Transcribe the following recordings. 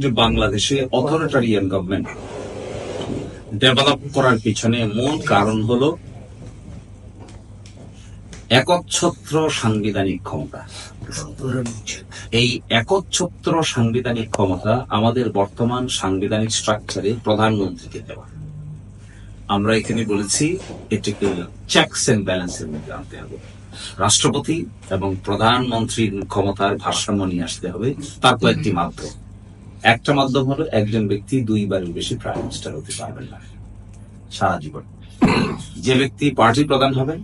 যে বাংলাদেশে authoritarian government develop করার পিছনে মূল কারণ হলো একচ্ছত্র সাংবিধানিক ক্ষমতা। এই একচ্ছত্র সাংবিধানিক ক্ষমতা আমাদের বর্তমান সাংবিধানিক স্ট্রাকচারে প্রধানমন্ত্রীকে দেওয়া। আমরা এখানে বলেছি, এটিকে চেকস এন্ড ব্যালেন্সের মধ্যে আনতে হবে। রাষ্ট্রপতি এবং প্রধানমন্ত্রীর ক্ষমতার ভারসাম্য নিয়ে আসতে হবে। তার কয়েকটি মাধ্যম। একটা মাধ্যম হলো একজন ব্যক্তি দুইবারের বেশি প্রাইম মিনিস্টার হতে পারবেন না। সারা জীবন। যে ব্যক্তি পার্টি প্রধান হবেন,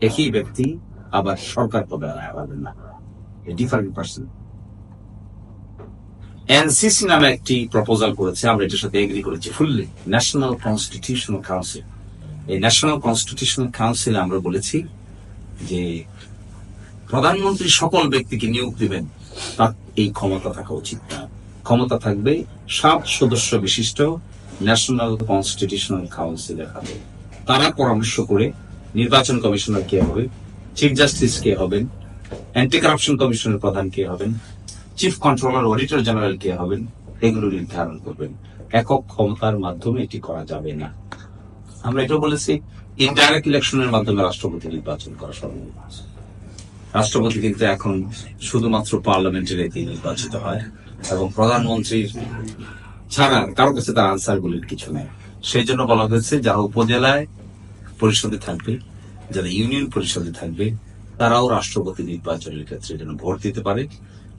একই ব্যক্তি আবার সরকার প্রধান পারবেন না। ডিফারেন্ট পার্সন এনসিসি নামে একটি প্রপোজাল করেছে, আমরা এটার সাথে এগ্রি করেছি। ফুললি ন্যাশনাল কনস্টিটিউশনাল কাউন্সিল এই ন্যাশনাল কনস্টিটিউশনাল কাউন্সিলে আমরা বলেছি যে প্রধানমন্ত্রী সকল ব্যক্তিকে নিয়োগ দিবেন, তার এই ক্ষমতা থাকা উচিত না। ক্ষমতা থাকবে, সাত সদস্য বিশিষ্ট ন্যাশনাল কনস্টিটিউশনাল কাউন্সিলের হাতে। তারা পরামর্শ করে নির্বাচন কমিশনার কে হবে চিফ জাস্টিস কে হবেন অ্যান্টি কারাপশন কমিশনের প্রধান কে হবেন চিফ কন্ট্রোলার অডিটর জেনারেল কে হবেন, এগুলো নির্ধারণ করবেন। একক ক্ষমতার মাধ্যমে এটি করা যাবে না। আমরা এটা বলেছি ইনডাইরেক্ট ইলেকশনের মাধ্যমে রাষ্ট্রপতি নির্বাচন করা সম্ভব রাষ্ট্রপতি কিন্তু এখন শুধুমাত্র পার্লামেন্টের এতে নির্বাচিত হয় এবং প্রধানমন্ত্রীর ছাড়া কারও কাছে তার আনসার গুলির কিছু নেই। সেই জন্য বলা হয়েছে, যারা উপজেলায় পরিষদে থাকবে, যারা ইউনিয়ন পরিষদে থাকবে, তারাও রাষ্ট্রপতি নির্বাচনের ক্ষেত্রে যেন ভোট দিতে পারে,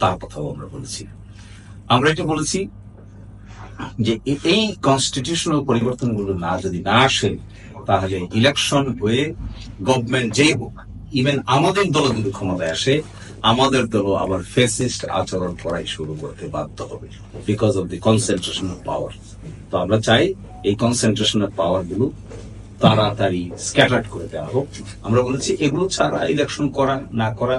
তার কথাও আমরা বলেছি। আমরা এটা বলেছি যে এই কনস্টিটিউশনাল পরিবর্তনগুলো না যদি না আসে, তাহলে ইলেকশন হয়ে গভর্নমেন্ট যে হোক ইভেন আমাদের দল যদি ক্ষমতায় আসে, আমাদের দল আবার ফেসিস্ট আচরণ করাই শুরু করতে বাধ্য হবে because of the concentration of power তো আমরা চাই এই কনসেন্ট্রেশন অফ পাওয়ারগুলো তাড়াতাড়ি স্ক্যাটার্ড করে দেওয়া হোক। আমরা বলেছি এগুলো ছাড়া ইলেকশন করা না করা,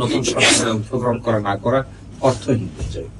নতুন সরকারে অংশগ্রহণ করা না করা অর্থহীন হয়ে যাবে।